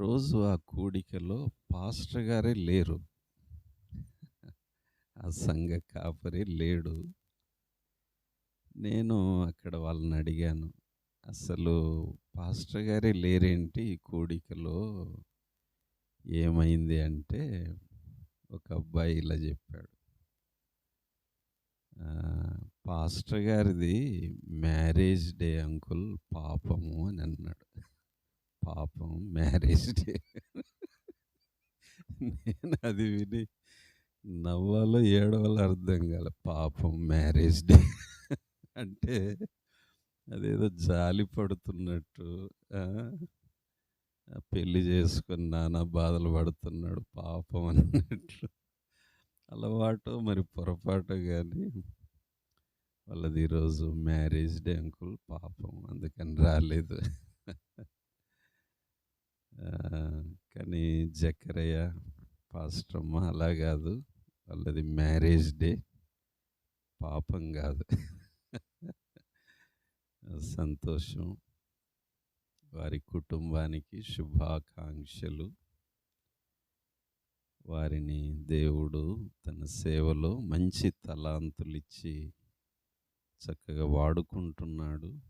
రోజు ఆ కూడికలో పాస్టర్ గారే లేరు. ఆ సంఘ కాపరి లేడు. నేను అక్కడ వాళ్ళని అడిగాను అసలు పాస్టర్ గారే లేరేంటి ఈ కూడికలో? ఏమైంది అంటే ఒక అబ్బాయి ఇలా చెప్పాడు. పాస్టర్ గారిది మ్యారేజ్ డే అంకుల్ పాపము అని అన్నాడు. పాపం మ్యారేజ్ డే నేను అది విని నవ్వాలో ఏడవాలో అర్థం కాల. పాపం మ్యారేజ్ డే అంటే అదేదో జాలి పడుతున్నట్టు పెళ్ళి పెళ్ళి చేసుకుని నానా బాధలు పడుతున్నాడు పాపం అన్నట్లు అలవాటు మరి పొరపాటు కానీ వాళ్ళది ఈరోజు మ్యారేజ్ డే అంకుల్ పాపం అందుకని రాలేదు ఆ, కానీ జకరయ్య పాస్టమ్మ అలా కాదు. వాళ్ళది మ్యారేజ్ డే. పాపం కాదు. సంతోషం. వారి కుటుంబానికి శుభాకాంక్షలు. వారిని దేవుడు తన సేవలో మంచి తలాంతులు ఇచ్చి చక్కగా వాడుకుంటున్నాడు.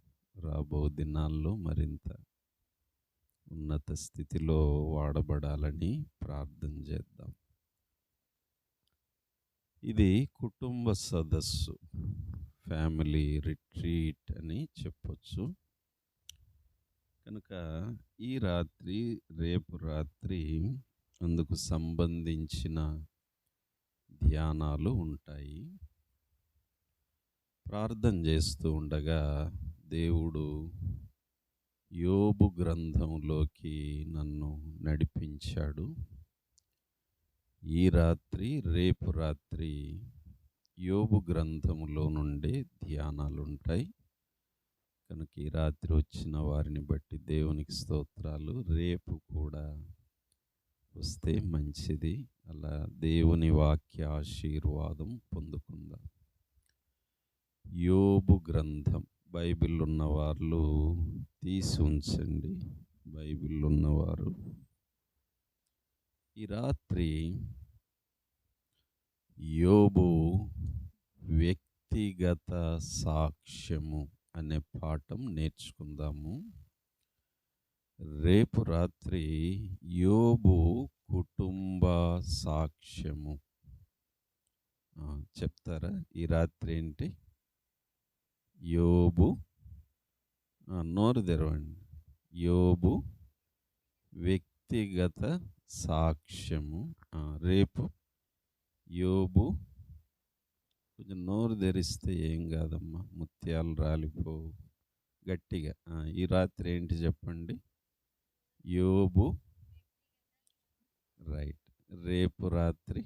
రాబో దినాల్లో మరింత ఉన్నత స్థితిలో వాడబడాలని ప్రార్థన చేద్దాం. ఇది కుటుంబ సదస్సు ఫ్యామిలీ రిట్రీట్ అని చెప్పొచ్చు. కనుక ఈ రాత్రి రేపు రాత్రి అందుకు సంబంధించిన ధ్యానాలు ఉంటాయి. ప్రార్థన చేస్తూ ఉండగా దేవుడు యోబు గ్రంథంలోకి నన్ను నడిపించాడు. ఈ రాత్రి రేపు రాత్రి యోబు గ్రంథములో నుండే ధ్యానాలు ఉంటాయి కనుక ఈ రాత్రి వచ్చిన వారిని బట్టి దేవునికి స్తోత్రాలు. రేపు కూడా వస్తే మంచిది. అలా దేవుని వాక్య ఆశీర్వాదం పొందుకుందాం. యోబు గ్రంథం. బైబిల్ ఉన్న వాళ్ళు తీసి ఉంచండి బైబిల్ ఉన్నవారు ఈ రాత్రి యోబు వ్యక్తిగత సాక్ష్యము అనే పాఠం నేర్చుకుందాము. రేపు రాత్రి యోబు కుటుంబ సాక్ష్యము. చెప్తారా? ఈ రాత్రి ఏంటి? యోబు. నోరు తెరవండి. యోబు వ్యక్తిగత సాక్ష్యము. రేపు యోబు కొంచెం నోరు తెరిస్తే ఏం కాదమ్మా ముత్యాలు రాలిపోవు గట్టిగా. ఈ రాత్రి ఏంటి చెప్పండి? యోబు రైట్. రేపు రాత్రి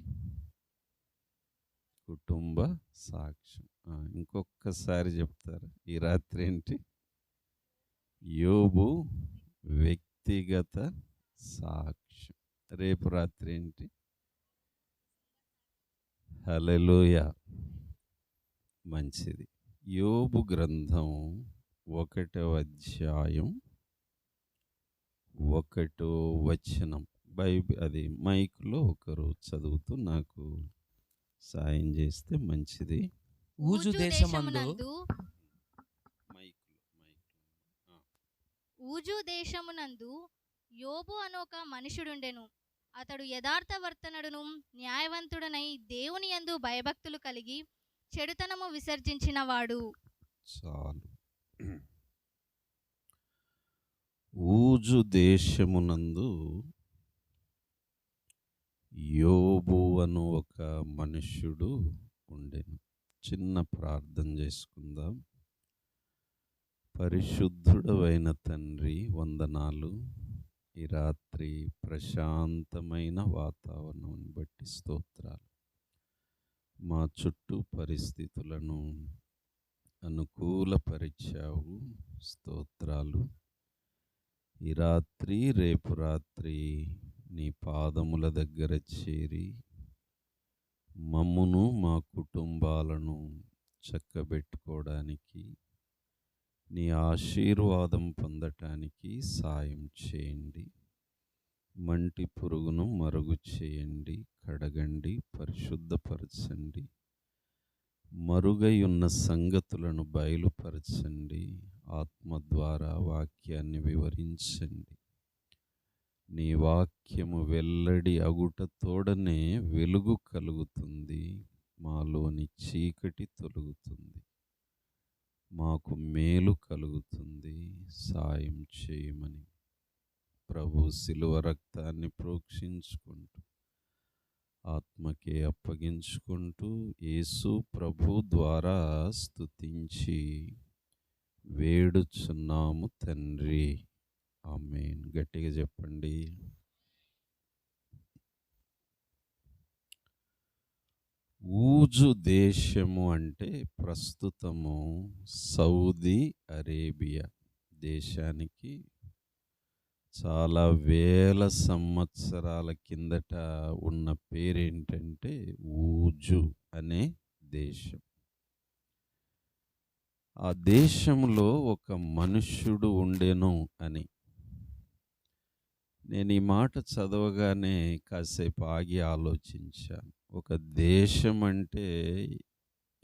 కుటుంబ సాక్ష్యం. ఇంకొకసారి చెప్తారు. ఈ రాత్రి ఏంటి యోబు వ్యక్తిగత సాక్ష్యం. రేపు రాత్రి ఏంటి హలలోయ మంచిది. యోబు గ్రంథం ఒకటవ అధ్యాయం ఒకటో వచనం. బైబిల్ అది మైక్లో ఒకరు చదువుతూ నాకు సాయం చేస్తే మంచిది. ఊజు దేశమందు ఊజు దేశమునందు యోబు అను ఒక మనుషుడుండెను. అతడు యథార్థవర్తనుడును న్యాయవంతుడనై దేవుని యందు భయభక్తులు కలిగి చెడుతనము విసర్జించిన వాడు చాలు. ఊజు దేశమునందు యోబు అను ఒక మనుష్యుడు ఉండెను. చిన్న ప్రార్థన చేసుకుందాం. పరిశుద్ధుడవైన తండ్రి వందనాలు. ఈ రాత్రి ప్రశాంతమైన వాతావరణం బట్టి స్తోత్రాలు. మా చుట్టూ పరిస్థితులను అనుకూలపరిచావు స్తోత్రాలు. ఈ రాత్రి రేపు రాత్రి నీ పాదముల దగ్గర చేరి మమ్మును మా కుటుంబాలను చక్కబెట్టుకోవడానికి నీ ఆశీర్వాదం పొందటానికి సాయం చేయండి. మంటి పురుగును మరుగు చేయండి కడగండి పరిశుద్ధపరచండి. మరుగై ఉన్న సంగతులను బయలుపరచండి. ఆత్మ ద్వారా వాక్యాన్ని వివరించండి. నీ వాక్యము వెల్లడి అగుట తోడనే వెలుగు కలుగుతుంది. మాలోని చీకటి తొలుగుతుంది. మాకు మేలు కలుగుతుంది. సాయం చేయమని ప్రభు శిలువ రక్తాన్ని ప్రోక్షించుకుంటూ ఆత్మకే అప్పగించుకుంటూ యేసు ప్రభు ద్వారా స్తుతించి వేడుచున్నాము తండ్రి. ఆమెన్. గట్టిగా చెప్పండి. ఊజు దేశము అంటే ప్రస్తుతము సౌదీ అరేబియా దేశానికి చాలా వేల సంవత్సరాల కిందట ఉన్న పేరేంటంటే ఊజు అనే దేశం. ఆ దేశంలో ఒక మనుష్యుడు ఉండెను అని నేను ఈ మాట చదవగానే కాసేపు ఆగి ఆలోచించాను ఒక దేశం అంటే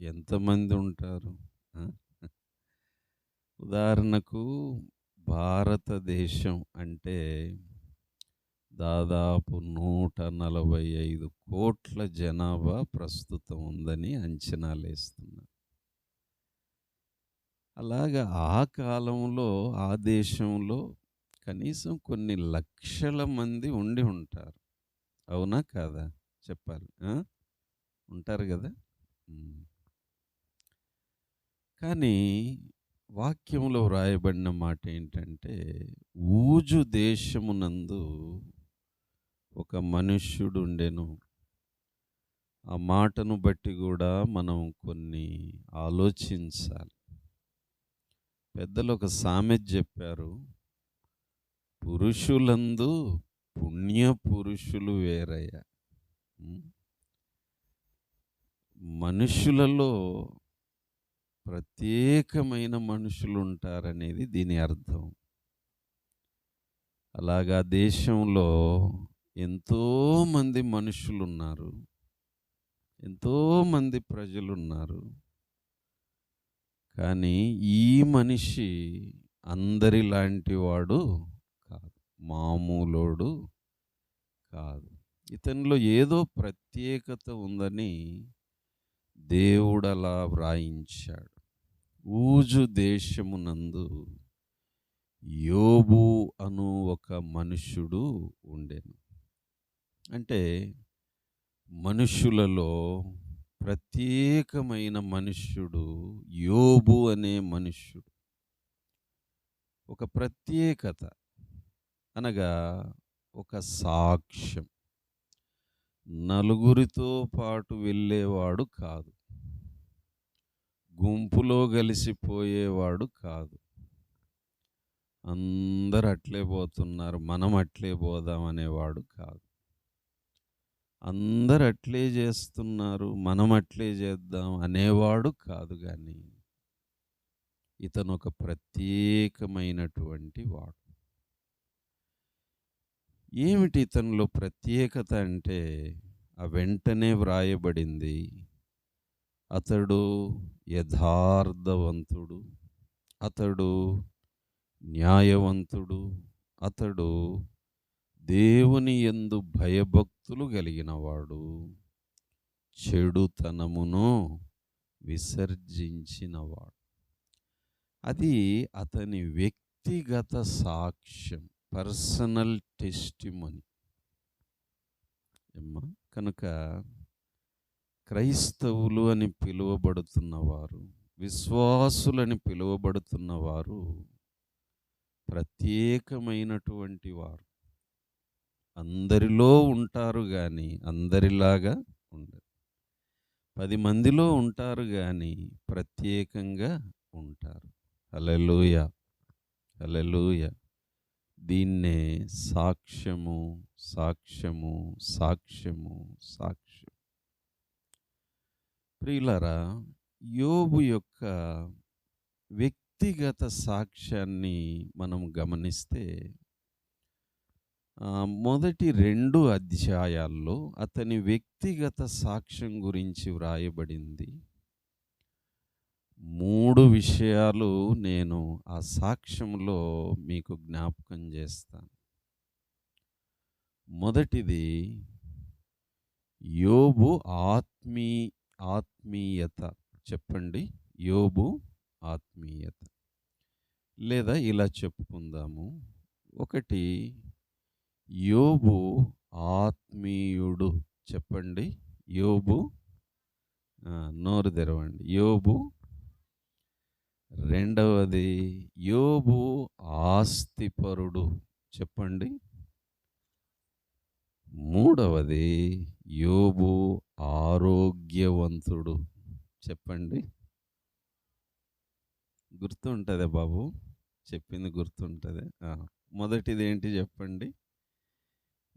ఎంతమంది ఉంటారు? ఉదాహరణకు భారతదేశం అంటే దాదాపు నూట నలభై ఐదు కోట్ల జనాభా ప్రస్తుతం ఉందని అంచనాలు వేస్తున్నారు అలాగా ఆ కాలంలో ఆ దేశంలో కనీసం కొన్ని లక్షల మంది ఉండి ఉంటారు. అవునా? కాదా? చెప్పాలి. ఉంటారు కదా? కానీ వాక్యంలో వ్రాయబడిన మాట ఏంటంటే ఊజు దేశమునందు ఒక మనుష్యుడు ఉండెను. ఆ మాటను బట్టి కూడా మనం కొన్ని ఆలోచించాలి. పెద్దలు ఒక సామెత చెప్పారు. పురుషులందు పుణ్య పురుషులు వేరయ్య. మనుషులలో ప్రత్యేకమైన మనుషులు ఉంటారనేది దీని అర్థం. అలాగా దేశంలో ఎంతోమంది మనుషులు ఉన్నారు ఎంతోమంది ప్రజలు ఉన్నారు కానీ ఈ మనిషి అందరిలాంటి వాడు మామూలోడు కాదు. ఇతనిలో ఏదో ప్రత్యేకత ఉందని దేవుడలా వ్రాయించాడు. ఊజు దేశమునందు యోబు అను ఒక మనుష్యుడు ఉండెను. అంటే మనుషులలో ప్రత్యేకమైన మనుష్యుడు యోబు అనే మనుష్యుడు. ఒక ప్రత్యేకత. అనగా ఒక సాక్ష్యం. నలుగురితో పాటు వెళ్ళేవాడు కాదు. గుంపులో కలిసిపోయేవాడు కాదు. అందరు అట్లే పోతున్నారు. మనం అట్లే పోదాం అనేవాడు కాదు. అందరు అట్లే చేస్తున్నారు. మనం అట్లే చేద్దాం అనేవాడు కాదు కానీ ఇతను ఒక ప్రత్యేకమైనటువంటి వాడు. ఏమిటి ఇతనిలో ప్రత్యేకత అంటే? ఆ వెంటనే వ్రాయబడింది అతడు యథార్థవంతుడు అతడు న్యాయవంతుడు అతడు దేవుని ఎందు భయభక్తులు కలిగినవాడు. చెడుతనమును విసర్జించినవాడు. అది అతని వ్యక్తిగత సాక్ష్యం. Personal testimony. అమ్మా కనుక క్రైస్తవులు అని పిలువబడుతున్నవారు విశ్వాసులని పిలువబడుతున్నవారు ప్రత్యేకమైనటువంటి వారు. అందరిలో ఉంటారు కానీ అందరిలాగా ఉండరు. పది మందిలో ఉంటారు కానీ ప్రత్యేకంగా ఉంటారు. హలెలూయ హలెలూయ దీన్నే సాక్ష్యము సాక్ష్యము సాక్ష్యము సాక్ష్యం. ప్రియులరా యోబు యొక్క వ్యక్తిగత సాక్ష్యాన్ని మనం గమనిస్తే మొదటి రెండు అధ్యాయాల్లో అతని వ్యక్తిగత సాక్ష్యం గురించి వ్రాయబడింది. మూడు విషయాలు నేను ఆ సాక్ష్యంలో మీకు జ్ఞాపకం చేస్తాను. మొదటిది యోబు ఆత్మీ ఆత్మీయత. చెప్పండి యోబు ఆత్మీయత. లేదా ఇలా చెప్పుకుందాము. ఒకటి యోబు ఆత్మీయుడు. చెప్పండి యోబు నోరు తెరవండి. యోబు రెండవది యోబు ఆస్తిపరుడు. చెప్పండి. మూడవది యోబు ఆరోగ్యవంతుడు. చెప్పండి. గుర్తుంటుందే బాబు? చెప్పింది గుర్తుంటుంది. మొదటిది ఏంటి చెప్పండి.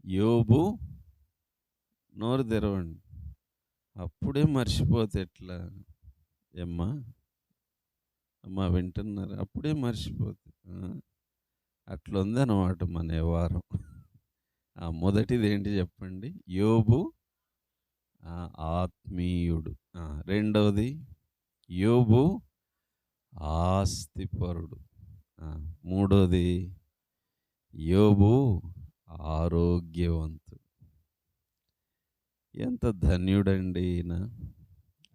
యోబు నోరు తెరవండి. అప్పుడే మర్చిపోతే ఎట్లా? ఏమ్మా? అమ్మా వింటున్నారు. అప్పుడే మర్చిపోతే అట్లుంది అన్నమాట మన వ్యవహారం. ఆ మొదటిది ఏంటి చెప్పండి? యోబు ఆత్మీయుడు. రెండవది యోబు ఆస్తిపరుడు. మూడవది మూడోది యోబు ఆరోగ్యవంతుడు. ఎంత ధన్యుడండి ఈయన.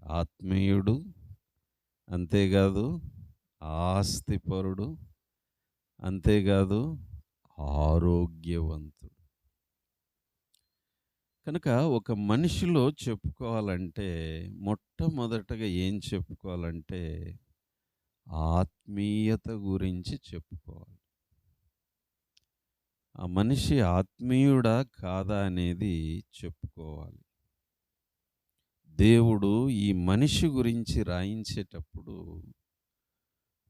ఆత్మీయుడు అంతేకాదు ఆస్తిపరుడు అంతేకాదు ఆరోగ్యవంతుడు. కనుక ఒక మనిషిలో చెప్పుకోవాలంటే మొట్టమొదటగా ఏం చెప్పుకోవాలంటే ఆత్మీయత గురించి చెప్పుకోవాలి. ఆ మనిషి ఆత్మీయుడా కాదా అనేది చెప్పుకోవాలి. దేవుడు ఈ మనిషి గురించి రాయించేటప్పుడు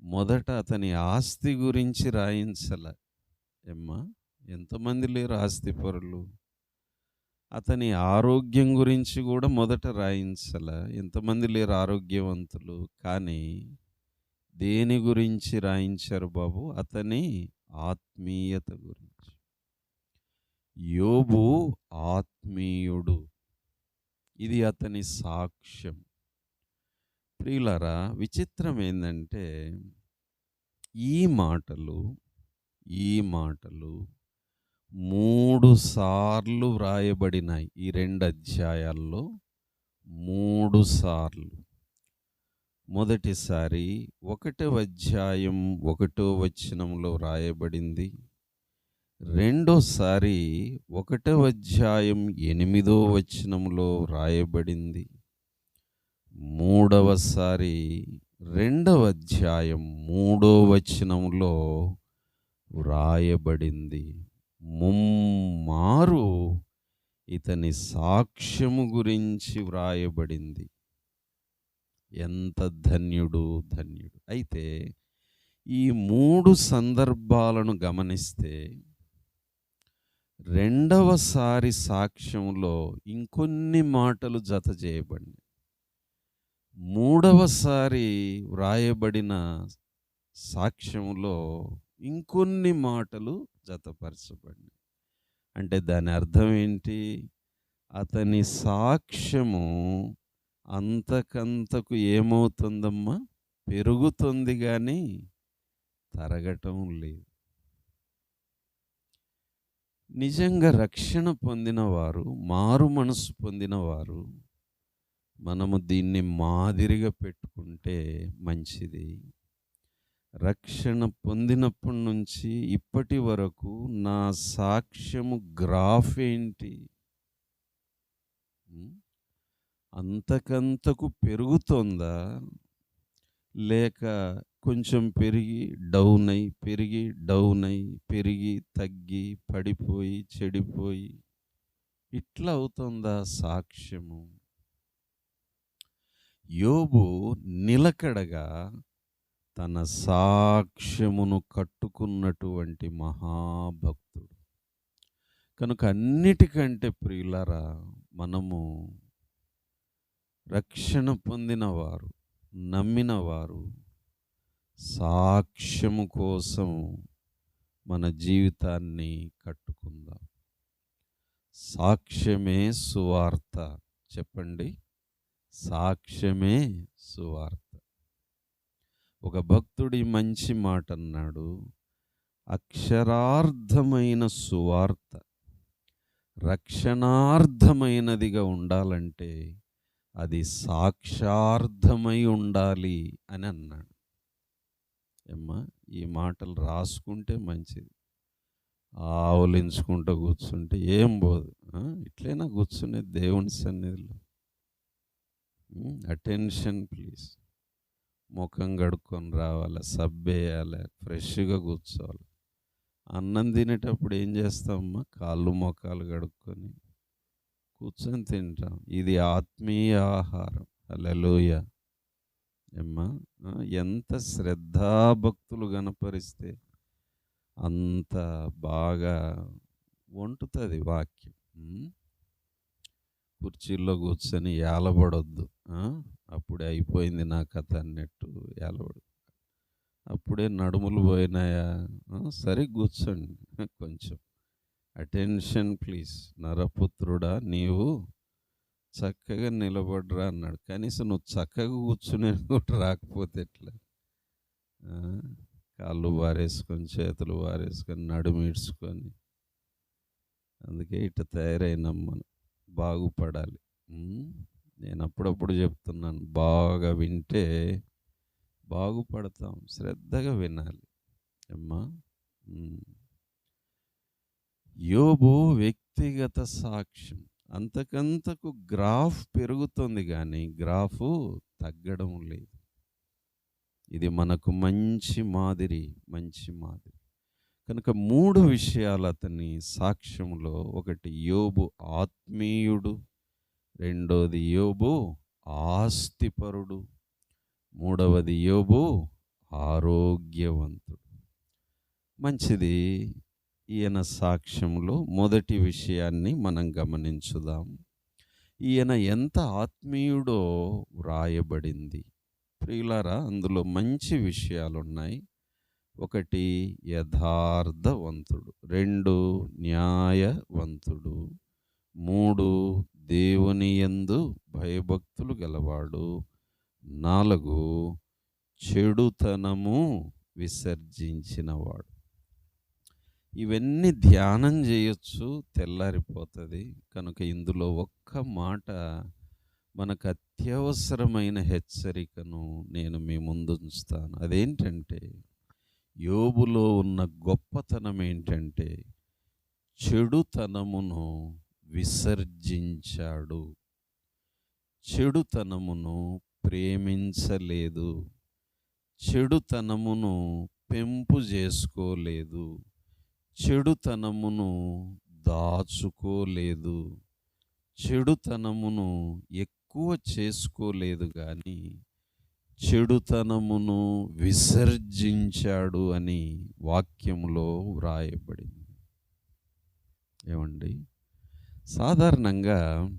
మొదట అతని ఆస్తి గురించి రాయించల. ఎమ్మా ఎంతమంది లేరు ఆస్తి పరులు? అతని ఆరోగ్యం గురించి కూడా మొదట రాయించల. ఎంతమంది లేరు ఆరోగ్యవంతులు? కానీ దేని గురించి రాయించారు బాబు? అతని ఆత్మీయత గురించి. యోబు ఆత్మీయుడు. ఇది అతని సాక్ష్యం. ప్రియులారా విచిత్రం ఏంటంటే ఈ మాటలు ఈ మాటలు మూడు సార్లు వ్రాయబడినాయి ఈ రెండు అధ్యాయాల్లో. మూడు సార్లు. మొదటిసారి ఒకటో అధ్యాయం ఒకటో వచనంలో వ్రాయబడింది. రెండోసారి ఒకటో అధ్యాయం ఎనిమిదో వచనంలో వ్రాయబడింది. మూడవసారి రెండవ అధ్యాయం మూడో వచనంలో వ్రాయబడింది. ముమ్మారు ఇతని సాక్ష్యము గురించి వ్రాయబడింది. ఎంత ధన్యుడు ధన్యుడు. అయితే ఈ మూడు సందర్భాలను గమనిస్తే రెండవసారి సాక్ష్యంలో ఇంకొన్ని మాటలు జత చేయబడినాయి మూడవసారి వ్రాయబడిన సాక్ష్యంలో ఇంకొన్ని మాటలు జతపరచబడినాయి. అంటే దాని అర్థం ఏంటి? అతని సాక్ష్యము అంతకంతకు ఏమవుతుందమ్మా? పెరుగుతుంది కానీ తరగటం లేదు. నిజంగా రక్షణ పొందినవారు మారు మనసు పొందినవారు మనము దీన్ని మాదిరిగా పెట్టుకుంటే మంచిది. రక్షణ పొందినప్పటి నుంచి ఇప్పటి వరకు నా సాక్ష్యము గ్రాఫ్ ఏంటి? అంతకంతకు పెరుగుతోందా? లేక కొంచెం పెరిగి డౌన్ అయి పెరిగి డౌన్ అయి పెరిగి తగ్గి పడిపోయి చెడిపోయి ఇట్లా అవుతుందా సాక్ష్యము? యోబు నిలకడగా తన సాక్ష్యమును కట్టుకున్నటువంటి మహాభక్తుడు. కనుక అన్నిటికంటే ప్రియులరా మనము రక్షణ పొందినవారు నమ్మినవారు సాక్ష్యము కోసం మన జీవితాన్ని కట్టుకుందాం. సాక్ష్యమే సువార్త. చెప్పండి? సాక్ష్యమే సువార్త. ఒక భక్తుడి మంచి మాట అన్నాడు అక్షరార్థమైన సువార్త రక్షణార్థమైనదిగా ఉండాలంటే అది సాక్షార్థమై ఉండాలి అని అన్నాడు. అమ్మా ఈ మాటలు రాసుకుంటే మంచిది. ఆవులించుకుంటూ కూర్చుంటే ఏం పోదు ఇట్లైనా కూర్చునే దేవుని సన్నిధిలో. అటెన్షన్ ప్లీజ్ ముఖం కడుక్కొని రావాలి సబ్బేయాలి ఫ్రెష్గా కూర్చోవాలి. అన్నం తినేటప్పుడు ఏం చేస్తామమ్మా? కాళ్ళు మొఖాలు కడుక్కొని కూర్చొని తింటాం. ఇది ఆత్మీయ ఆహారం. అలలోయ ఏమ్మా? ఎంత శ్రద్ధాభక్తులు గనపరిస్తే అంత బాగా వంటుతుంది వాక్యం. కుర్చీల్లో కూర్చొని ఏలబడొద్దు. అప్పుడే అయిపోయింది నా కథ అన్నట్టు ఏలబడు. అప్పుడే నడుములు పోయినాయా? సరే కూర్చోండి కొంచెం. Attention please. నరపుత్రుడా నీవు చక్కగా నిలబడరా అన్నాడు. కనీసం నువ్వు చక్కగా కూర్చునే కూడా రాకపోతే ఎట్లా? కాళ్ళు వారేసుకొని చేతులు వారేసుకొని నడుము ఈడ్చుకొని. అందుకే ఇట్లా తయారైనాం మనం. బాగుపడాలి. నేను అప్పుడప్పుడు చెప్తున్నాను బాగా వింటే బాగుపడతాం శ్రద్ధగా వినాలి. అమ్మా! యోబో యోబు వ్యక్తిగత సాక్ష్యం. అంతకంతకు గ్రాఫ్ పెరుగుతుంది కానీ గ్రాఫ్ తగ్గడం లేదు. ఇది మనకు మంచి మాదిరి మంచి మాదిరి. కనుక మూడు విషయాలు అతని సాక్ష్యంలో. ఒకటి యోబు ఆత్మీయుడు రెండోది యోబు ఆస్తిపరుడు మూడవది యోబు ఆరోగ్యవంతుడు. మంచిది. ఈయన సాక్ష్యంలో మొదటి విషయాన్ని మనం గమనించుదాం. ఈయన ఎంత ఆత్మీయుడో వ్రాయబడింది. ప్రియులారా అందులో మంచి విషయాలు ఉన్నాయి ఒకటి యథార్థవంతుడు రెండు న్యాయవంతుడు మూడు దేవుని యందు భయభక్తులు గలవాడు నాలుగు చెడుతనము విసర్జించినవాడు. ఇవన్నీ ధ్యానం చేయొచ్చు తెల్లారిపోతుంది. కనుక ఇందులో ఒక్క మాట మనకు అత్యవసరమైన హెచ్చరికను నేను మీ ముందుంచుతాను అదేంటంటే యోబులో ఉన్న గొప్పతనం ఏంటంటే చెడుతనమును విసర్జించాడు. చెడుతనమును ప్రేమించలేదు. చెడుతనమును పెంపు చేసుకోలేదు. చెడుతనమును దాచుకోలేదు. చెడుతనమును ఎక్కువ చేసుకోలేదు కానీ చెడుతనమును విసర్జించాడు అని వాక్యంలో వ్రాయబడింది. ఏమండి? సాధారణంగా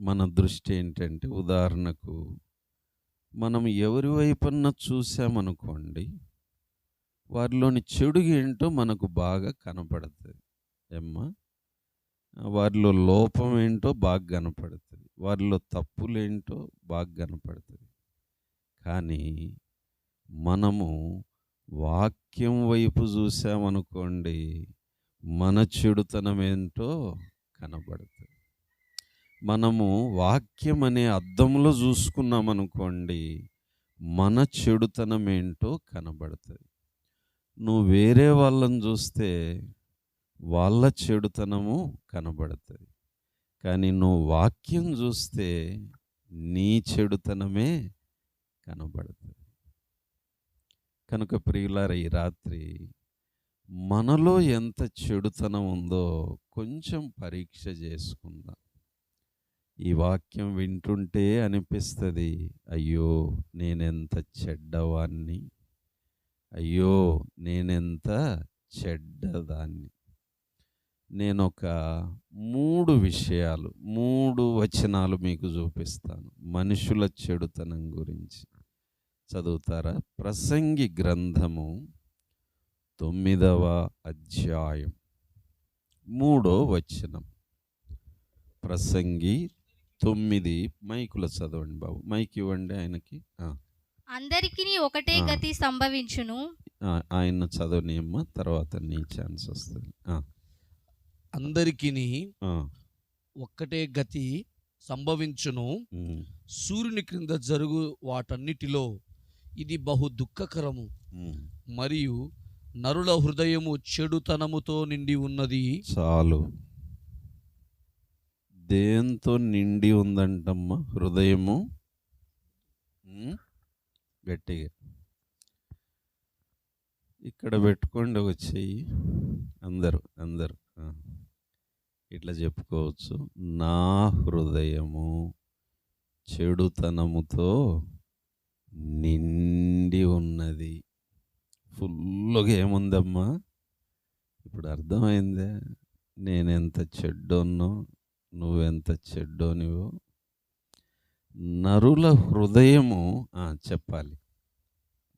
మన దృష్టి ఏంటంటే ఉదాహరణకు మనం ఎవరి వైపున్న చూసామనుకోండి వారిలోని చెడు ఏంటో మనకు బాగా కనపడుతుంది. ఏమ్మా? వారిలో లోపం ఏంటో బాగా కనపడుతుంది. వారిలో తప్పులేంటో బాగా కనపడుతుంది. కానీ మనము వాక్యం వైపు చూసామనుకోండి మన చెడుతనం ఏంటో కనబడుతుంది మనము వాక్యం అనే అద్దంలో చూసుకున్నామనుకోండి మన చెడుతనం ఏంటో కనబడుతుంది నువ్వు వేరే వాళ్ళని చూస్తే వాళ్ళ చెడుతనము కనబడుతుంది కానీ నువ్వు వాక్యం చూస్తే నీ చెడుతనమే కనబడుతుంది. కనుక ప్రియులార ఈ రాత్రి మనలో ఎంత చెడుతనం ఉందో కొంచెం పరీక్ష చేసుకుందాం. ఈ వాక్యం వింటుంటే అనిపిస్తుంది అయ్యో నేనెంత చెడ్డవాన్ని అయ్యో నేనెంత చెడ్డదాన్ని? నేనొక మూడు విషయాలు మూడు వచనాలు మీకు చూపిస్తాను మనుషుల చెడుతనం గురించి. చదువుతారా? ప్రసంగి గ్రంథము తొమ్మిదవ అధ్యాయం. మూడో వచనం. ప్రసంగి తొమ్మిది మైకుల చదవండి బాబు. మైక్ ఇవ్వండి ఆయనకి. అందరికీ ఒకటే. గతి సంభవించును. ఆయన చదవనియమ్మ తర్వాత నీ ఛాన్స్ వస్తుంది. అందరికీ ఒక్కటే గతి సంభవించును. సూర్యుని క్రింద జరుగు వాటన్నిటిలో ఇది బహు దుఃఖకరము. మరియు నరుల హృదయము చెడుతనముతో నిండి ఉన్నది. చాలు. దేంతో నిండి ఉందంటమ్మా హృదయము? గట్టిగా. ఇక్కడ పెట్టుకోండి ఒక చెయ్యి. అందరూ అందరూ. ఇట్లా చెప్పుకోవచ్చు. నా హృదయము చెడుతనముతో నిండి ఉన్నది. ఫుల్గా ఏముందమ్మా? ఇప్పుడు అర్థమైందే. నేనెంత చెడ్డోన్నో నువ్వెంత చెడ్డోనివో. నరుల హృదయము చెప్పాలి.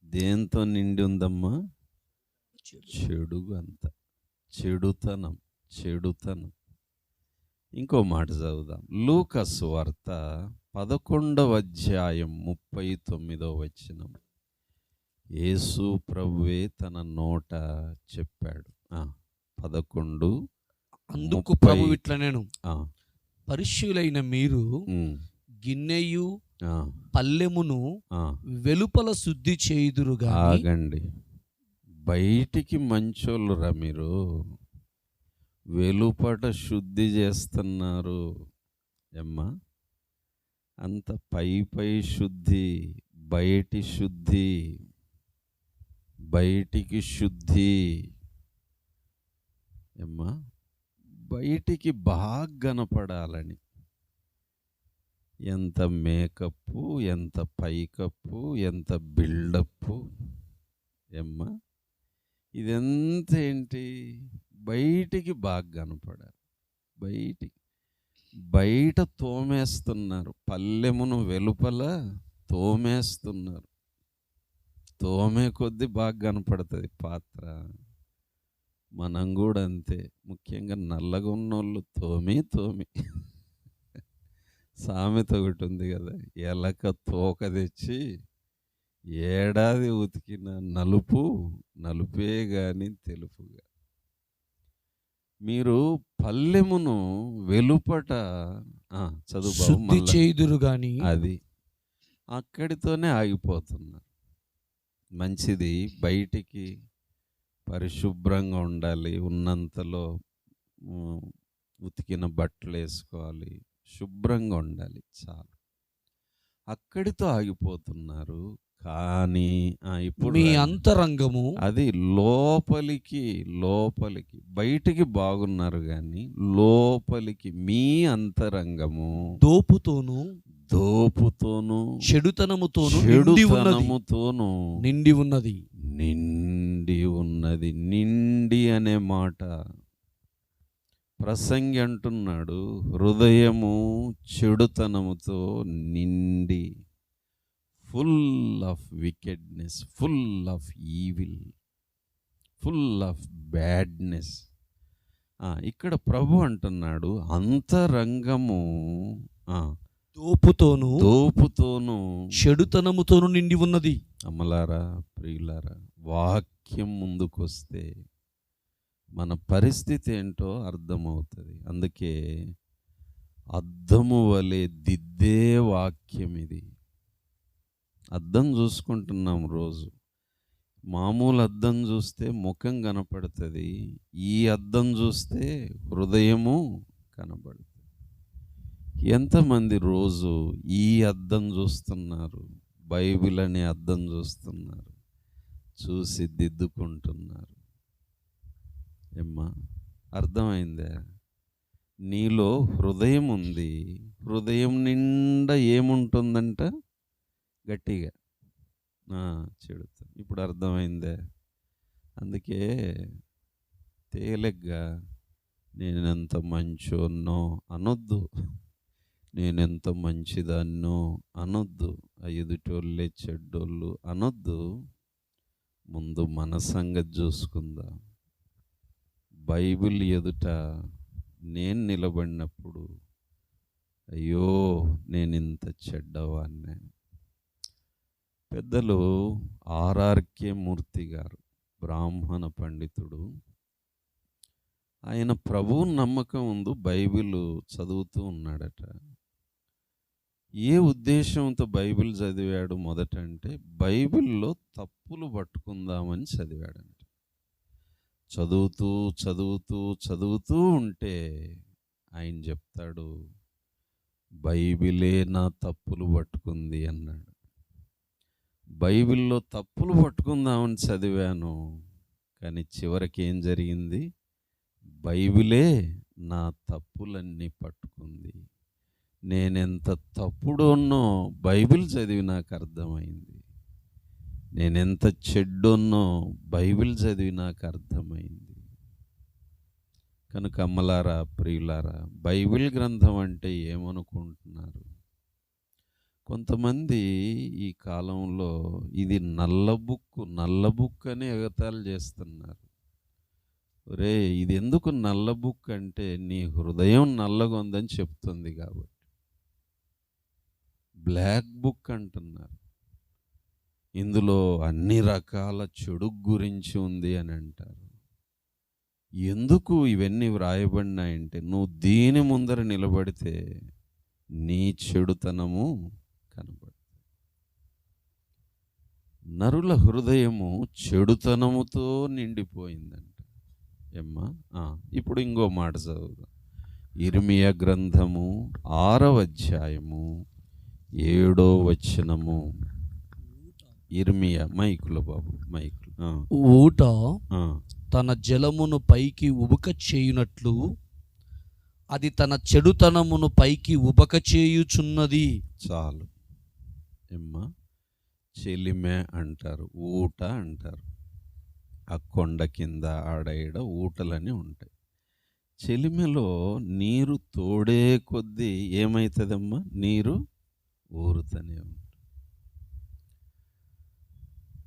దేంతో నిండి ఉందమ్మా? చెడు అంత చెడుతనం చెడుతనం. ఇంకో మాట చదువుదాం. లూకస్ వార్త పదకొండవ అధ్యాయం ముప్పై తొమ్మిదో వచనం యేసు ప్రభువే తన నోట చెప్పాడు. పదకొండు అందుకు. ప్రభు ఇట్లా నేను. పరిశులైన మీరు గిన్నెయు పల్లెమును. వెలుపల శుద్ధి చేయుదురు గాని ఆగండి. బయటికి మంచోళ్ళు రా మీరు. వెలుపట శుద్ధి చేస్తున్నారు. ఎమ్మా అంత పై పై శుద్ధి బయటి శుద్ధి బయటికి శుద్ధి. ఎమ్మా బయటికి బాగా కనపడాలని. ఎంత మేకప్ ఎంత పైకప్పు ఎంత బిల్డప్పు. ఏమ్మా? ఇదంత ఏంటి? బయటికి బాగా కనపడాలి. బయటికి. బయట తోమేస్తున్నారు. పల్లెమును వెలుపల తోమేస్తున్నారు. తోమే కొద్దీ బాగా కనపడుతుంది పాత్ర. మనం కూడా అంతే. ముఖ్యంగా నల్లగా ఉన్నోళ్ళు తోమి తోమి. సామెత ఒకటి ఉంది కదా ఎలక తోక తెచ్చి ఏడాది ఉతికిన నలుపు నలుపే కానీ తెలుపుగా. మీరు పల్లెమును వెలుపట ఆ, చదువు బాబు, శుద్ధి మళ్ళా. చేయుదురు గాని అది. అక్కడితోనే ఆగిపోతున్నారు. మంచిది బయటికి పరిశుభ్రంగా ఉండాలి ఉన్నంతలో ఉమ్, ఉతికిన బట్టలు వేసుకోవాలి శుభ్రంగా ఉండాలి చాలు. అక్కడితో ఆగిపోతున్నారు. కానీ ఇప్పుడు మీ అంతరంగము అది లోపలికి లోపలికి బయటికి బాగున్నారు కానీ లోపలికి మీ అంతరంగము దోపుతోను దోపుతోను చెడుతనముతోను చెడుతనముతోను నిండి ఉన్నది. నిండి ఉన్నది. నిండి అనే మాట ప్రసంగి అంటున్నాడు. హృదయము చెడుతనముతో నిండి full of wickedness full of evil full of badness ఇక్కడ ప్రభు అంటున్నాడు అంతరంగము ఆ, దోపుతోను దోపుతోను చెడుతనముతోను నిండి ఉన్నది. అమ్మలారా ప్రియులారా వాక్యం ముందుకొస్తే మన పరిస్థితి ఏంటో అర్థమవుతుంది. అందుకే అద్దము వలె దిద్దే వాక్యం ఇది. అద్దం చూసుకుంటున్నాం రోజు. మామూలు అద్దం చూస్తే ముఖం కనపడుతుంది. ఈ అద్దం చూస్తే హృదయము కనపడుతుంది ఎంతమంది రోజు ఈ అద్దం చూస్తున్నారు? బైబిల్ అనే అద్దం చూస్తున్నారు. చూసి దిద్దుకుంటున్నారు. ఏమ్మా అర్థమైందా? నీలో హృదయం ఉంది. హృదయం నిండా ఏముంటుందంట? గట్టిగా. ఆ, చెడుతా ఇప్పుడు అర్థమైందే. అందుకే తేలిగ్గా నేనెంత మంచోన్నో అనొద్దు. నేనెంత మంచిదాన్నో అనొద్దు. ఎదుటోళ్ళే చెడ్డోళ్ళు అనొద్దు. ముందు మన సంగతి చూసుకుందాం. బైబిల్ ఎదుట నేను నిలబడినప్పుడు అయ్యో నేను ఇంత చెడ్డవాన్నే పెద్దలు ఆర్ఆర్కే మూర్తి గారు బ్రాహ్మణ పండితుడు. ఆయన ప్రభువు నమ్మకం ఉంది బైబిల్ చదువుతూ ఉన్నాడట. ఏ ఉద్దేశంతో బైబిల్ చదివాడు మొదట అంటే బైబిల్లో తప్పులు పట్టుకుందామని చదివాడంట. చదువుతూ చదువుతూ చదువుతూ ఉంటే ఆయన చెప్తాడు బైబిలే నా తప్పులు పట్టుకుంది అన్నాడు. బైబిల్లో తప్పులు పట్టుకుందామని చదివాను కానీ చివరికి ఏం జరిగింది? బైబిలే నా తప్పులన్నీ పట్టుకుంది. నేనెంత తప్పుడున్నో బైబిల్ చదివి నాకు అర్థమైంది. నేనెంత చెడ్డున్నో బైబిల్ చదివి నాకు అర్థమైంది. కనుక అమ్మలారా ప్రియులారా బైబిల్ గ్రంథం అంటే ఏమనుకుంటున్నారు? కొంతమంది ఈ కాలంలో ఇది నల్ల బుక్ నల్ల బుక్ అని ఎగతాలు చేస్తున్నారు. ఒరే ఇది ఎందుకు నల్ల బుక్ అంటే నీ హృదయం నల్లగా ఉందని చెప్తుంది కాబట్టి. బ్లాక్ బుక్ అంటున్నారు. ఇందులో అన్ని రకాల చెడు గురించి ఉంది అని అంటారు. ఎందుకు ఇవన్నీ వ్రాయబడినాయంటే నువ్వు దీని ముందర నిలబడితే నీ చెడుతనము కనబడుతుంది నరుల హృదయము చెడుతనముతో నిండిపోయిందంట. ఏమ్మా? ఆ, ఇప్పుడు ఇంకో మాట చదువుదాం. ఇర్మియా గ్రంథము ఆరవ అధ్యాయము ఏడో వచనము. ఇర్మియా మైకుల బాబు మైకులు ఊట తన జలమును పైకి ఉబక చేయునట్లు అది తన చెడుతనమును పైకి ఉబక చేయుచున్నది. చాలు. ఎమ్మ చెలిమె అంటారు ఊట అంటారు. ఆ కొండ కింద ఆడ ఈడ ఊటలని ఉంటాయి. చెలిమెలో నీరు తోడే కొద్దీ ఏమవుతుందమ్మా నీరు ఊరుతూనే ఉంటుంది.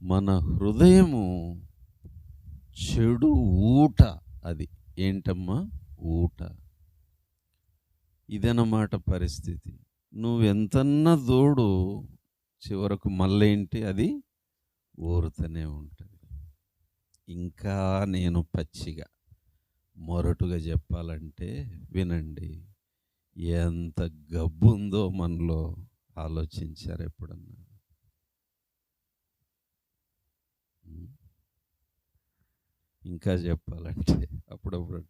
మన హృదయము చెడు ఊట అది. ఏంటమ్మా? ఊట. ఇదన్నమాట పరిస్థితి. నువ్వెంతన్నా దోడు చివరకు మళ్ళేంటి అది ఊరుతూనే ఉంటుంది. ఇంకా నేను పచ్చిగా మొరటుగా చెప్పాలంటే వినండి ఎంత గబ్బు ఉందో మనలో ఆలోచించారు ఎప్పుడన్నా? ఇంకా చెప్పాలంటే అప్పుడప్పుడు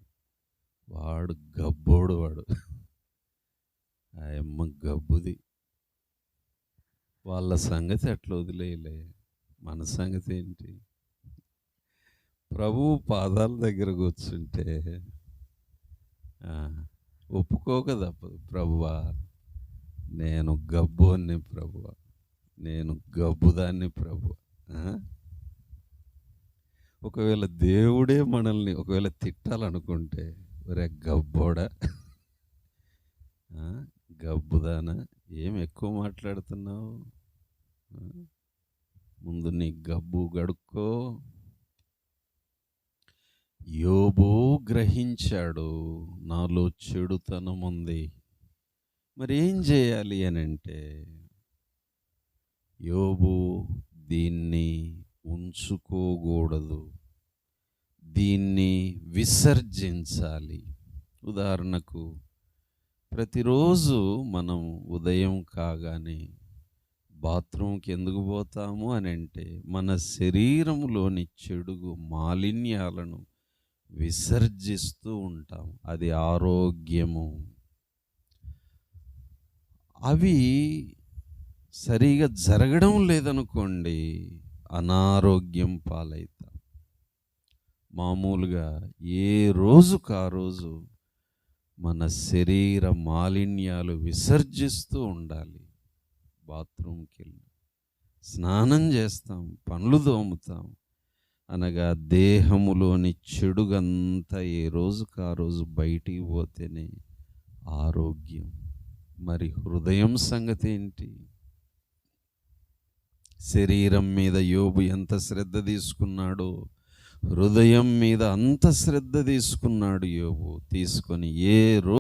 వాడు గబ్బోడు వాడు. ఆ అమ్మ గబ్బుది. వాళ్ళ సంగతి అట్లా వదిలేయలే. మన సంగతి ఏంటి? ప్రభువు పాదాల దగ్గర కూర్చుంటే ఒప్పుకోక తప్పదు. ప్రభువా నేను గబ్బోని ప్రభువ. నేను గబ్బుదాన్ని ప్రభువ. ఒకవేళ దేవుడే మనల్ని ఒకవేళ తిట్టాలనుకుంటే ఒరే గబ్బోడా గబ్బుదానా? ఏం ఎక్కువ మాట్లాడుతున్నావు? ముందు నీ గబ్బు గడుక్కో. యోబు గ్రహించాడు నాలో చెడుతనం ఉంది. మరి ఏం చేయాలి అని అంటే యోబు దీన్ని ఉంచుకోకూడదు. దీన్ని విసర్జించాలి. ఉదాహరణకు ప్రతిరోజు మనం ఉదయం కాగానే బాత్రూమ్కి ఎందుకు పోతాము అని అంటే మన శరీరంలోని చెడుగు మాలిన్యాలను విసర్జిస్తూ ఉంటాం అది ఆరోగ్యము. అవి సరిగా జరగడం లేదనుకోండి అనారోగ్యం పాలవుతాం. మామూలుగా ఏ రోజుకు ఆ రోజు మన శరీర మాలిన్యాలు విసర్జిస్తూ ఉండాలి. బాత్రూమ్కి వెళ్ళి స్నానం చేస్తాం పనులు దోముతాం అనగా దేహములోని చెడుగంతా ఏ రోజుకు ఆ రోజు బయటికి పోతేనే ఆరోగ్యం. మరి హృదయం సంగతి ఏంటి? శరీరం మీద యోబు ఎంత శ్రద్ధ తీసుకున్నాడో హృదయం మీద అంత శ్రద్ధ తీసుకున్నాడు యోబు. తీసుకొని ఏ రోజు